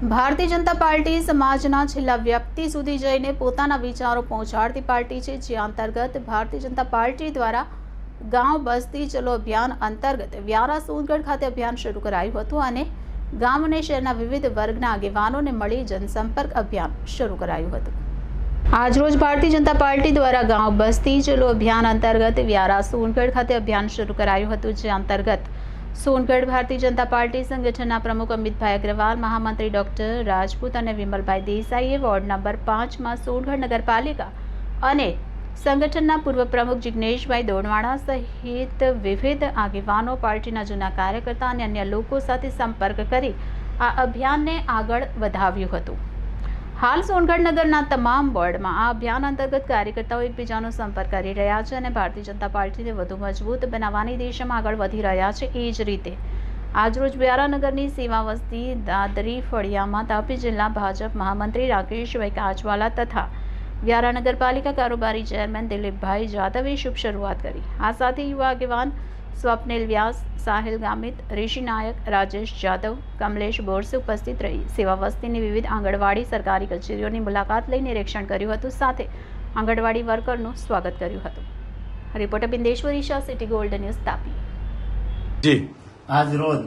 Bharatiya Janata party સમાજના છેલ્લા વ્યક્તિ સુધી જઈને પોતાના વિચારો પહોંચાડતી પાર્ટી છે, જે અંતર્ગત ભારતીય જનતા પાર્ટી દ્વારા ગાંવ બસ્તી ચલો અભિયાન અંતર્ગત વ્યારા સોનગઢ ખાતે અભિયાન શરૂ કરાયું હતું અને ગામ અને શહેરના વિવિધ વર્ગના આગેવાનોને મળી જનસંપર્ક અભિયાન શરૂ કરાયું હતું. આજરોજ ભારતીય જનતા પાર્ટી દ્વારા ગાંવ બસ્તી ચલો અભિયાન અંતર્ગત વ્યારા સોનગઢ ખાતે અભિયાન શરૂ કરાયું હતું, જે અંતર્ગત સોનગઢ ભારતીય જનતા પાર્ટી સંગઠનના પ્રમુખ અમિતભાઈ અગ્રવાલ, મહામંત્રી ડોક્ટર રાજપૂત અને વિમલભાઈ દેસાઈએ વોર્ડ નંબર પાંચમાં સોનગઢ નગરપાલિકા અને સંગઠનના પૂર્વ પ્રમુખ જિગ્નેશભાઈ દોડવાણા સહિત વિવિધ આગેવાનો, પાર્ટીના જૂના કાર્યકર્તા અને અન્ય લોકો સાથે સંપર્ક કરી આ અભિયાનને આગળ વધાવ્યું હતું. હાલ સોનગઢ નગરના તમામ વોર્ડમાં આ અભિયાન અંતર્ગત કાર્યકર્તાઓ એકબીજાનો સંપર્ક કરી રહ્યા છે અને ભારતીય જનતા પાર્ટીને વધુ મજબૂત બનાવવાની દિશામાં આગળ વધી રહ્યા છે એ જ રીતે. આજરોજ વ્યારાનગરની સેવા વસ્તી દાદરી ફળિયામાં તાપી જિલ્લા ભાજપ મહામંત્રી રાકેશભાઈ કાચવાલા તથા વ્યારા નગરપાલિકા કારોબારી ચેરમેન દિલીપભાઈ જાદવે શુભ શરૂઆત કરી. આ સાથે યુવા આગેવાન સ્વપ્નિલ વ્યાસ, સાહિલ ગામિત, ઋષિ નાયક, રાજેશ જાદવ, કમલેશ બોર્સ ઉપસ્થિત રહી. સેવા વસ્તીની વિવિધ આંગણવાડી સરકારી કચેરીઓની મુલાકાત લઈ નિરીક્ષણ કર્યું હતું. સાથે આંગણવાડી વર્કરનું સ્વાગત કર્યું હતું. Reporter Bindeshwari Shah, city gold news, Tapi. જી. આજ રોજ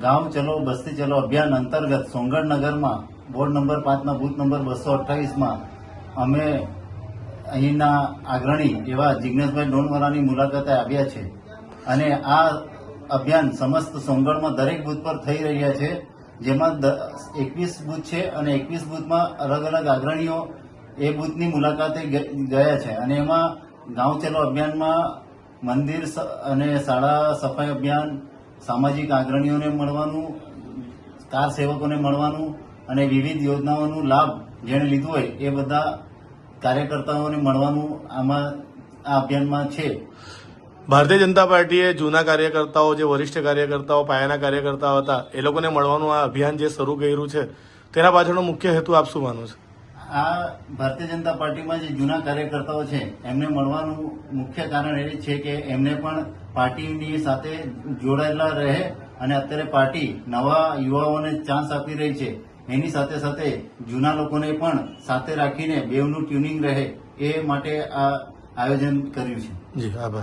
ગામ ચલો, બસ્તી ચલો અભિયાન અંતર્ગત સોંગણનગરમાં બોર્ડ નંબર પાંચના બૂથ નંબર બસો અઠ્ઠાવીસમાં, અમે અહીંના આગ્રણી એવા જિજ્ઞેશભાઈ ડોનવાલાની મુલાકાતે આવ્યા છે. અને આ અભિયાન સમસ્ત સોંગઢમાં દરેક બૂથ પર થઈ રહ્યા છે, જેમાં એકવીસ બૂથ છે અને એકવીસ બૂથમાં અલગ અલગ આગ્રણીઓ એ બૂથની મુલાકાતે ગયા છે. અને એમાં ગાંવ ચલો અભિયાનમાં મંદિર અને શાળા સફાઈ અભિયાન, સામાજિક આગ્રણીઓને મળવાનું, કાર સેવકોને મળવાનું અને વિવિધ યોજનાઓનો લાભ જેણે લીધો હોય એ બધા કાર્યકર્તાઓને મળવાનું આમાં આ અભિયાનમાં છે. ભારતીય જનતા પાર્ટીએ જૂના કાર્યકર્તાઓ જે વરિષ્ઠ કાર્યકર્તાઓ પાયાના કાર્યકર્તાઓ હતા એ લોકોને મળવાનું આ અભિયાન જે શરૂ કર્યું છે તેના પાછળનો મુખ્ય હેતુ આપ શું માનો છો? આ ભારતીય જનતા પાર્ટીમાં જે જૂના કાર્યકર્તાઓ છે એમને મળવાનું મુખ્ય કારણ એ છે કે એમને પણ પાર્ટીની સાથે જોડાયેલા રહે અને અત્યારે પાર્ટી નવા યુવાઓને ચાન્સ આપી રહી છે. એની સાથે સાથે જૂના લોકોને પણ સાથે રાખીને બેવનું ટ્યુનિંગ રહે એ માટે આ આયોજન કર્યું છે. જી આભાર.